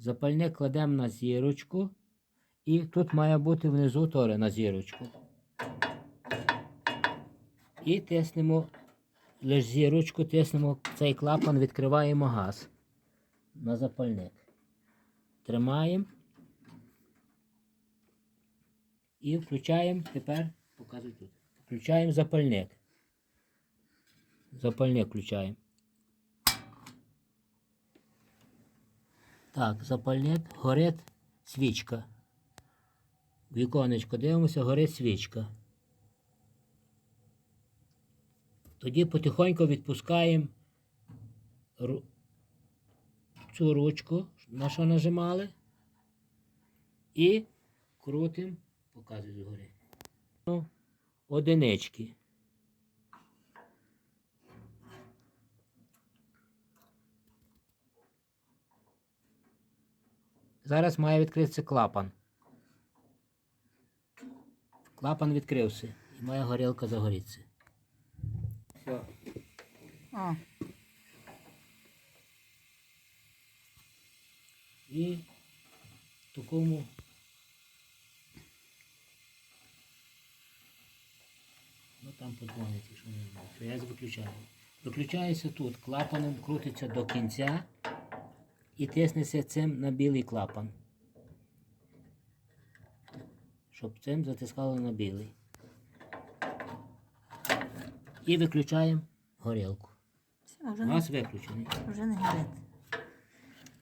Запальник кладемо на зірочку. І тут має бути внизу теж на зірочку. І тиснемо лише зірочку, тиснемо цей клапан, відкриваємо газ на запальник. Тримаємо. І включаємо тепер, показуй тут. Включаємо запальник. Запальник включаємо. Так, запальник, горить свічка. Віконечко дивимося, горить свічка. Тоді потихоньку відпускаємо ру- цю ручку, на що нажимали, і крутимо, показую згори. Одинички. Зараз має відкритися клапан. Клапан відкрився і моя горілка загоріться. Все. О, І в такому ну там подзвонить, якщо не знаю. То я виключаю. Виключається тут, клапаном крутиться до кінця і тиснеться цим на білий клапан. Щоб цим затискало на білий. І виключаємо горілку. все, вже, не, Газ виключений. вже не горить.